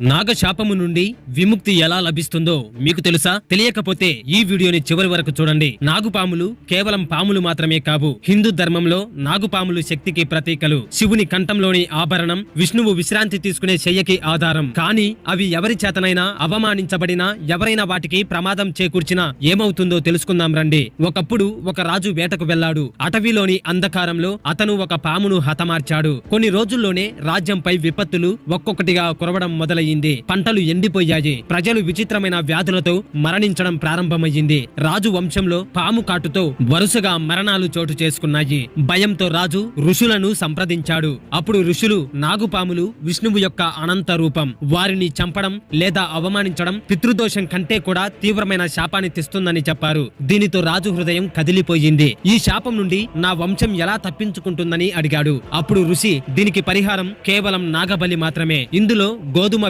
నాగశాపము నుండి విముక్తి ఎలా లభిస్తుందో మీకు తెలుసా? తెలియకపోతే ఈ వీడియోని చివరి వరకు చూడండి. నాగుపాములు కేవలం పాములు మాత్రమే కావు. హిందూ ధర్మంలో నాగుపాములు శక్తికి ప్రతీకలు. శివుని కంఠంలోని ఆభరణం విష్ణువు విశ్రాంతి తీసుకునే శయ్యకి ఆధారం. కానీ అవి ఎవరి చేతనైనా అవమానించబడినా ఎవరైనా వాటికి ప్రమాదం చేకూర్చినా ఏమవుతుందో తెలుసుకుందాం రండి. ఒకప్పుడు ఒక రాజు వేటకు వెళ్ళాడు అటవీలోని అంధకారంలో అతను ఒక పామును హతమార్చాడు. కొన్ని రోజుల్లోనే రాజ్యంపై విపత్తులు ఒక్కొక్కటిగా కురవడం మొదలయ్యింది పంటలు ఎండిపోయాయి. ప్రజలు విచిత్రమైన వ్యాధులతో మరణించడం ప్రారంభమయ్యింది. రాజు వంశంలో పాము కాటుతో వరుసగా మరణాలు చోటు చేసుకున్నాయి. భయంతో రాజు ఋషులను సంప్రదించాడు. అప్పుడు ఋషులు నాగుపాములు విష్ణువు యొక్క అనంత రూపం. వారిని చంపడం లేదా అవమానించడం పితృదోషం కంటే కూడా తీవ్రమైన శాపాన్ని తెస్తుందని చెప్పారు. దీనితో రాజు హృదయం కదిలిపోయింది. ఈ శాపం నుండి నా వంశం ఎలా తప్పించుకుంటుందని అడిగాడు. అప్పుడు ఋషి దీనికి పరిహారం కేవలం నాగబలి మాత్రమే. ఇందులో గోధుమ